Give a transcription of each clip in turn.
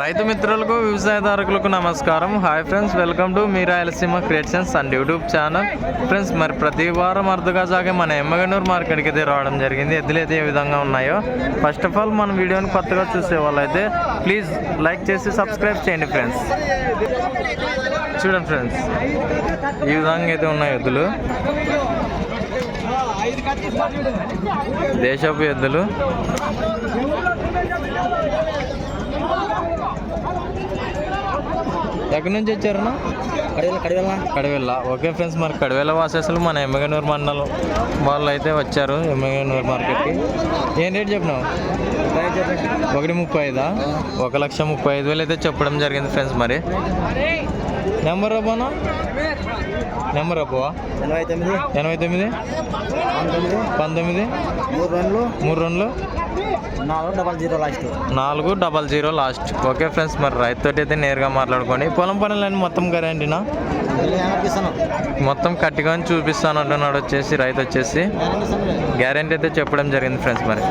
రైతు మిత్రులకు వ్యవసాయదారులకు నమస్కారం. Hi friends welcome to me Rayalaseema creations and YouTube channel friends మరి ప్రతి వారం అరుదుగా సాగే మన ఎమ్మగనూరు మార్కెట్కి అయితే రావడం జరిగింది. ఎద్దులు అయితే ఏ విధంగా ఉన్నాయో. ఫస్ట్ ఆఫ్ ఆల్ మన వీడియోని కొత్తగా చూసే వాళ్ళైతే ప్లీజ్ లైక్ చేసి సబ్స్క్రైబ్ చేయండి ఫ్రెండ్స్ చూడండి ఫ్రెండ్స్ ఈ విధంగా అయితే ఉన్నాయి ఎద్దులు. దేశపు ఎద్దులు. ఎక్కడి నుంచి వచ్చారన్నా కడివెల కడివెల. కడివెల్ల ఓకే ఫ్రెండ్స్ మరి కడివెల్ల వాసేసులు మన ఎమ్మగనూరు మండలం వాళ్ళు అయితే వచ్చారు ఎమ్మగనూరు మార్కెట్కి. ఏం రేట్ చెప్పినావు? ఒకటి ముప్పై ఐదా? ఒక లక్ష ముప్పై ఐదు వేలు అయితే చెప్పడం జరిగింది ఫ్రెండ్స్ మరి. నెంబర్ అబ్బానా నెంబర్ అబ్బా ఎనభై తొమ్మిది. ఎనభై తొమ్మిది? పంతొమ్మిది. పంతొమ్మిది? మూడు రెండు మూడు రెండు నాలుగు double zero last okay friends మరి రైతుతోటి అయితే నేరుగా మాట్లాడుకోండి. పొలం పనులన్నీ మొత్తం గ్యారంటీనా? అనిపిస్తాను మొత్తం కట్టికొని చూపిస్తాను అంటున్నాడు వచ్చేసి రైతు వచ్చేసి. గ్యారంటీ అయితే చెప్పడం జరిగింది ఫ్రెండ్స్ మరి.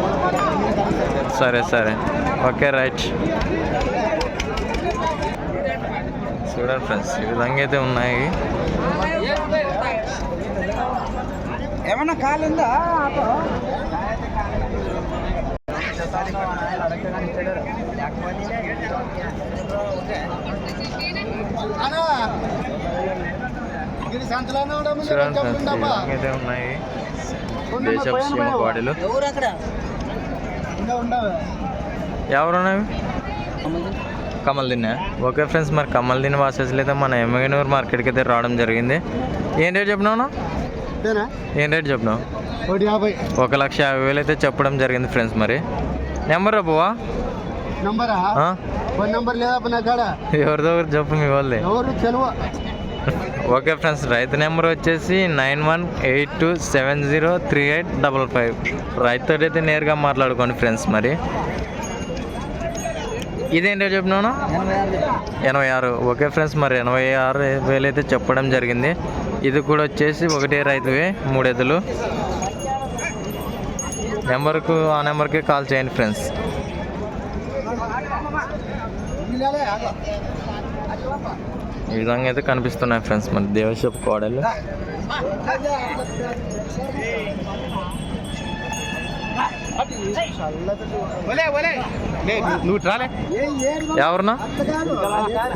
సరే సరే. ఓకే రైట్ చూడండి ఫ్రెండ్స్ ఈ విధంగా అయితే ఉన్నాయి. ఏమన్నా కాలిందా? చూడండి అయితే ఉన్నాయి దేశపు సీమ బాడీలు ఎవరున్నాయి? కమల్ దిన్న ఓకే ఫ్రెండ్స్ మరి కమల్ దిన్న వాసేసులు అయితే మన ఎమ్మగనూరు మార్కెట్కి అయితే రావడం జరిగింది. ఏం రేట్ చెప్పినావు ఏం రేట్ చెప్పినావు? ఒక లక్ష యాభై వేలు అయితే చెప్పడం జరిగింది ఫ్రెండ్స్ మరి. నెంబర్ అబ్బువా నంబరా? ఫోన్ నంబర్ లేదా నా కాడ? ఎవరిదో ఒకరు చెప్పు మీ వాళ్ళే. ఎవరు? ఓకే ఫ్రెండ్స్ రైతు నెంబర్ వచ్చేసి nine one eight two seven zero three eight double five. రైతుతో అయితే నేరుగా మాట్లాడుకోండి ఫ్రెండ్స్ మరి. ఇదేంటో చెప్పినాను ఎనభై ఆరు. ఓకే ఫ్రెండ్స్ మరి ఎనభై ఆరు వేలు అయితే చెప్పడం జరిగింది. ఇది కూడా వచ్చేసి ఒకటే రైతువే మూడు ఎద్దులు నెంబర్కు ఆ నెంబర్కి కాల్ చేయండి ఫ్రెండ్స్. ఈ విధంగా అయితే కనిపిస్తున్నాయి ఫ్రెండ్స్ మరి దేవశపు కోడలు. నువ్వు రాలే. ఎవరున్నా?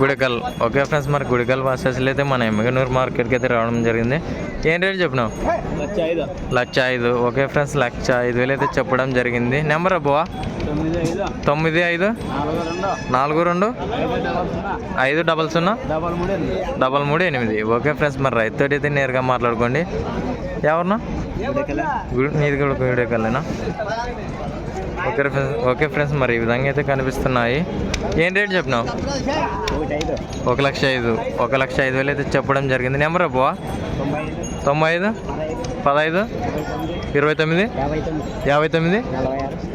గుడికల్. ఓకే ఫ్రెండ్స్ మరి గుడికల్ వాసేసులు అయితే మన ఎమ్మగనూరు మార్కెట్కి అయితే రావడం జరిగింది. ఏం రేట్ చెప్పినావు? ఐదు లక్ష ఐదు. ఓకే ఫ్రెండ్స్ లక్ష ఐదు వేలు అయితే చెప్పడం జరిగింది. నెంబర్ అబ్బా? తొమ్మిది ఐదు. నాలుగు రెండు. ఐదు డబల్ సున్నా. డబల్ మూడు ఎనిమిది. ఓకే ఫ్రెండ్స్ మరి రైతుతో అయితే నేరుగా మాట్లాడుకోండి. ఎవరున్నా? నీది కూడా వీడియో కల్లేనా ఓకే ఫ్రెండ్స్ ఓకే ఫ్రెండ్స్ మరి ఈ విధంగా అయితే కనిపిస్తున్నాయి. ఏం రేట్ చెప్పినావు? ఒక లక్ష ఐదు. ఒక లక్ష ఐదు వేలు అయితే చెప్పడం జరిగింది. నెంబర్ అబ్బా? తొంభై ఐదు. పదహైదు. ఇరవై తొమ్మిది. యాభై తొమ్మిది.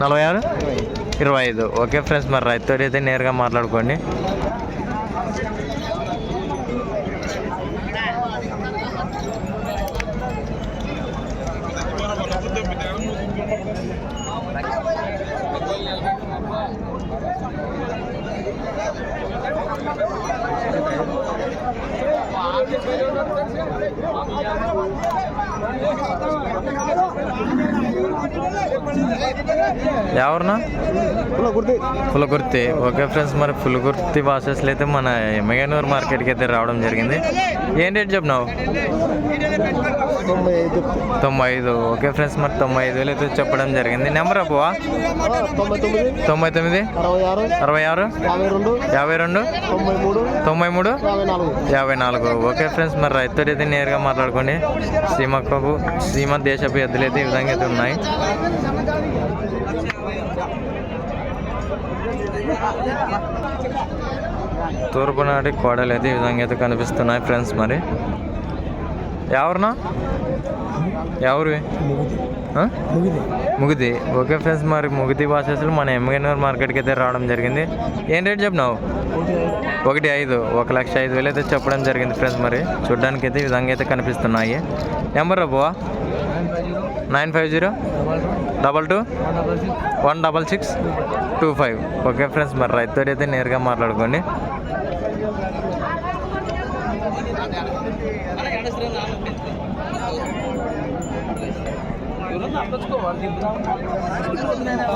నలభై ఆరు. ఇరవై ఇరవై ఐదు. ఓకే ఫ్రెండ్స్ మరి రైతుతో అయితే నేరుగా మాట్లాడుకోండి. ఎవరున్నా గుర్తు పులకుర్తి. ఓకే ఫ్రెండ్స్ మరి పులకుర్తి బాసెస్లు అయితే మన ఎమ్మగనూరు మార్కెట్కి అయితే రావడం జరిగింది. ఏం రేట్ చెప్పినావు? తొంభై ఐదు ఓకే ఫ్రెండ్స్ మరి తొంభై ఐదు వేలు అయితే చెప్పడం జరిగింది. నెంబర్ అబ్బా? తొంభై తొమ్మిది. అరవై ఆరు. యాభై రెండు. తొంభై మూడు. యాభై నాలుగు. ఓకే ఫ్రెండ్స్ మరి రైతుతో అయితే నేరుగా మాట్లాడుకోండి సీమక్కకు సీమ దేశపు ఎద్దులు అయితే ఈ విధంగా అయితే ఉన్నాయి. తూర్పు నాటి కోడలు అయితే ఈ విధంగా అయితే కనిపిస్తున్నాయి ఫ్రెండ్స్ మరి. ఎవరునా? ఎవరు? ముగిది. ఓకే ఫ్రెండ్స్ మరి ముగిది బాసెస్లు మన ఎమ్మగనూరు మార్కెట్కి అయితే రావడం జరిగింది. ఏం రేట్ చెప్పినావు? ఒకటి ఐదు. ఒక లక్ష ఐదు వేలు అయితే చెప్పడం జరిగింది ఫ్రెండ్స్ మరి. చూడ్డానికి అయితే ఈ విధంగా అయితే కనిపిస్తున్నాయి. నెంబర్ అబ్బా nine five zero double two one double six two five. Okay friends మరి రైతుతో అయితే నేరుగా మాట్లాడుకోండి.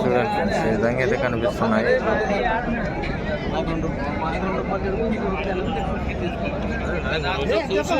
చూడండి ఫ్రెండ్స్ ఈ విధంగా అయితే కనిపిస్తున్నాయి. చూసి